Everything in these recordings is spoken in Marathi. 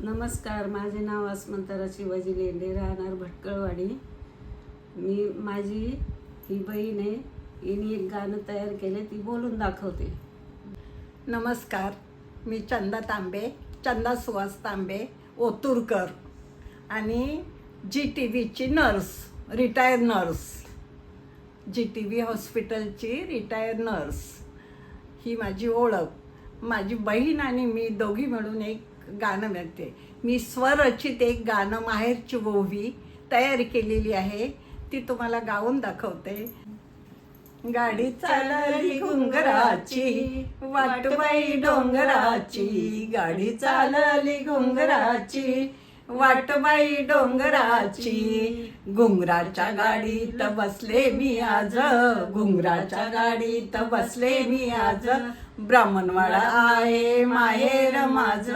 नमस्कार माझे नाव अस्मंतरा शिवाजी लेंडे राहणार भटकळवाडी. मी माझी ही बहीण आहे. हिने एक गाणं तयार केले ती बोलून दाखवते. नमस्कार मी चंदा तांबे चंदा सुहास तांबे ओतूरकर. आणि G T व्हीची nurse retire nurse. G T V हॉस्पिटलची रिटायर नर्स. ही माझी ओळख. माझी बहीण आणि मी दोघी मिळून एक गाणं म्हणते. मी स्वरचित एक गाणं माहेरची ओवी तयार केलेली आहे. ती तुम्हाला गाऊन दाखवते. गाडी चालली घुंगराची वाटबाई डोंगराची. गाडी चालली घुंगराची वाटबाई डोंगराची. घुंगराच्या गाडीत बसले मी आज. घुंगराच्या गाडीत बसले मी आज. ब्राह्मणवाडा आहे माहेर माझ.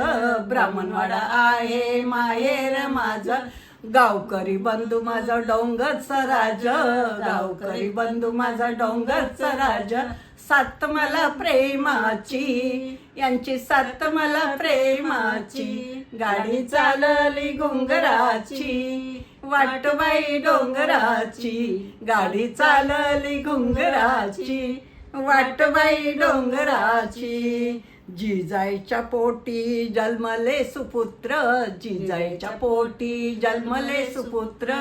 ब्राह्मणवाडा आहे माहेर माझ. गावकरी बंधू माझा डोंगरचा राज गावकरी बंधू माझा डोंगरचा राज. सात मला प्रेमाची यांची सात मला प्रेमाची. गाडी चालली घुंगराची वाटबाई डोंगराची. गाडी चालली घुंगराची वाटबाई डोंगराची. जिजाईच्या पोटी जन्मले सुपुत्र जिजाईच्या पोटी जन्मले सुपुत्र.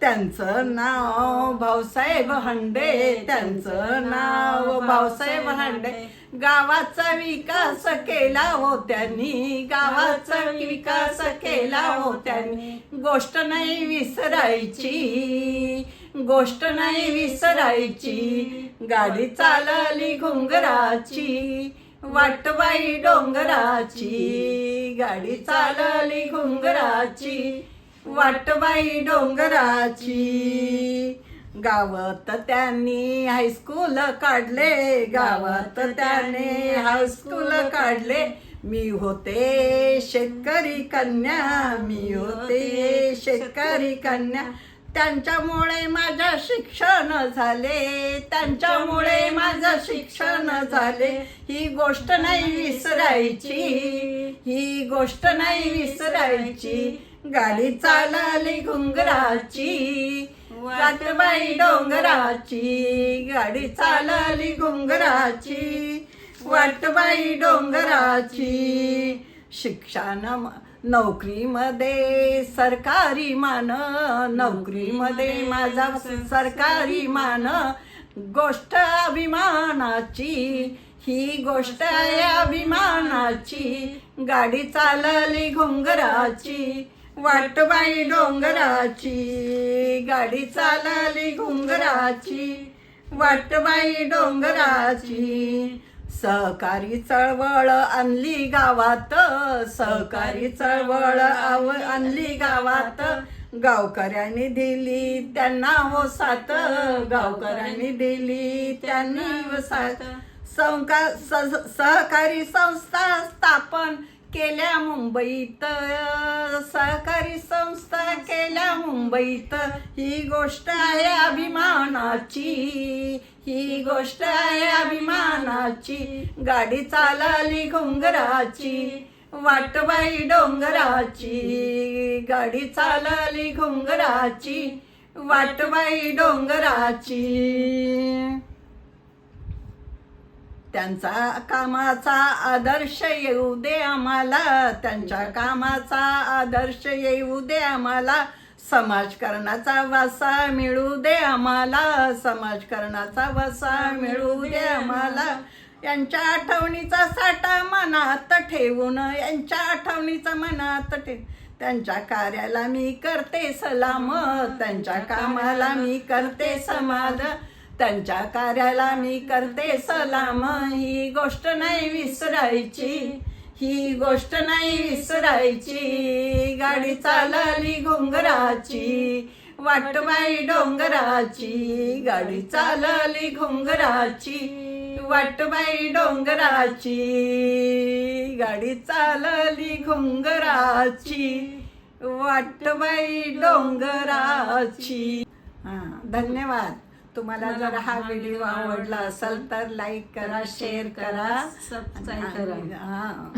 त्यांचं नाव भाऊसाहेब हंडे त्यांचं नाव भाऊसाहेब हंडे. गावाचा विकास केला हो त्यांनी गावाचा विकास केला हो त्यांनी गोष्ट नाही विसरायची गोष्ट नाही विसरायची. गाडी चालली घुंगराची. वाटबाई डोंगराची गाडी चालली घुंगराची. वाटबाई डोंगराची गावात त्यांनी हायस्कूल काढले गावात त्याने हायस्कूल काढले. मी होते शेतकरी कन्या मी होते शेतकरी कन्या. त्यांच्यामुळे माझं शिक्षण झाले. त्यांच्यामुळे माझं शिक्षण झाले. ही गोष्ट नाही विसरायची. ही गोष्ट नाही विसरायची. गाडी चालली घुंगराची. वाटबाई डोंगराची. गाडी चालली घुंगराची. वाटबाई डोंगराची. शिक्षण नोकरीमध्ये सरकारी मान नोकरीमध्ये माझा सरकारी मान. गोष्ट अभिमानाची ही गोष्ट आहे अभिमानाची. गाडी चालली घुंगराची वाटबाई डोंगराची. गाडी चालली घुंगराची वाटबाई डोंगराची. सहकारी चळवळ आणली गावात सहकारी चळवळ आव आणली गावात. गावकऱ्यांनी दिली त्यांना हो साथ. गावकऱ्यांनी दिली त्यांनी हो साथ. सहकारी संस्था स्थापन केल्या मुंबईत सहकारी संस्था केल्या मुंबईत. ही गोष्ट आहे अभिमानाची ही गोष्ट आहे अभिमानाची. गाडी चालली घुंगराची वाटबाई डोंगराची. गाडी चालली घुंगराची वाटबाई डोंगराची. त्यांचा कामाचा आदर्श येऊ दे आम्हाला. त्यांच्या कामाचा आदर्श येऊ दे आम्हाला. समाजकारणाचा वसा मिळू दे आम्हाला. समाजकारणाचा वसा मिळू दे आम्हाला. यांच्या आठवणीचा साठा मनात ठेवून यांच्या आठवणीचा मनात ठेव त्यांच्या कार्याला मी करते सलाम त्यांच्या कामाला मी करते समाध. त्यांच्या कार्याला मी करते सलाम. ही गोष्ट नाही विसरायची. ही गोष्ट नाही विसरायची. गाडी चालली घुंगराची. वाटबाई डोंगराची. गाडी चालली घुंगराची. वाटबाई डोंगराची. गाडी चालली घुंगराची. वाटबाई डोंगराची. हां धन्यवाद. तुम्हाला जर हा व्हिडिओ आवडला असेल तर लाईक करा शेअर करा सबस्क्राईब करा. हा.